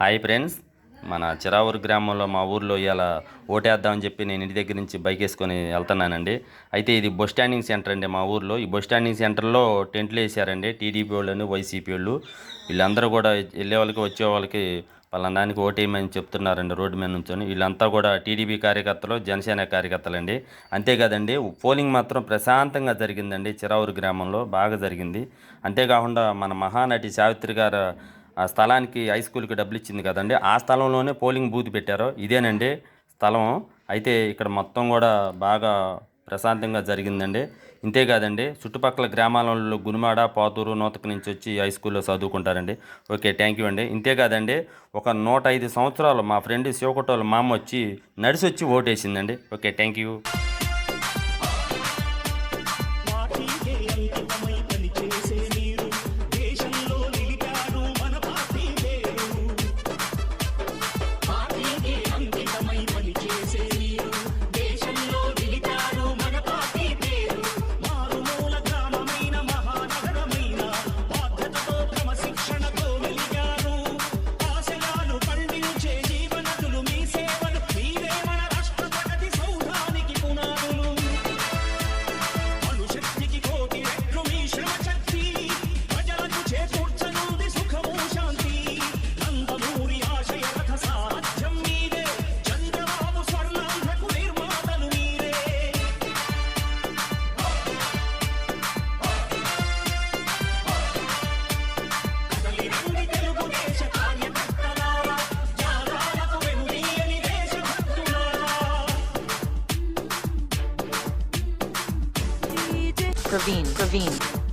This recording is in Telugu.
Hi friends. మన చిరావూరు గ్రామంలో మా ఊర్లో ఇవాళ ఓటేద్దామని చెప్పి నేను ఇంటి దగ్గర నుంచి బైక్ వేసుకొని వెళ్తున్నానండి. అయితే ఇది బస్ స్టాండింగ్ సెంటర్ అండి మా ఊర్లో. ఈ బస్ స్టాండింగ్ సెంటర్లో టెంట్లు వేసారండి. టీడీపీ వాళ్ళు వైసీపీ వాళ్ళు. వీళ్ళందరూ కూడా వెళ్ళే వాళ్ళకి వచ్చే వాళ్ళకి వాళ్ళ దానికి ఓటేయమని చెప్తున్నారండి రోడ్డు మీద నుంచొని. వీళ్ళంతా కూడా టీడీపీ కార్యకర్తలు జనసేన కార్యకర్తలండి. అంతేకాదండి పోలింగ్ మాత్రం ప్రశాంతంగా జరిగిందండి చిరావూరు గ్రామంలో. బాగా జరిగింది. అంతేకాకుండా మన మహానటి సావిత్రి గారు ఆ స్థలానికి హై స్కూల్కి డబ్బులు ఇచ్చింది కదండి. ఆ స్థలంలోనే పోలింగ్ బూత్ పెట్టారు. ఇదేనండి స్థలం. అయితే ఇక్కడ మొత్తం కూడా బాగా ప్రశాంతంగా జరిగిందండి. ఇంతే కాదండి చుట్టుపక్కల గ్రామాలలో గునిమాడ పాతూరు నూతక నుంచి వచ్చి హై స్కూల్లో చదువుకుంటారండి. ఓకే థ్యాంక్ యూ అండి. ఇంతేకాదండి ఒక నూట ఐదు సంవత్సరాలు మా ఫ్రెండ్ శివకొట్టోళ్ళ మా అమ్మ వచ్చి నడిచి వచ్చి ఓటేసిందండి. Okay thank you Praveen, Praveen,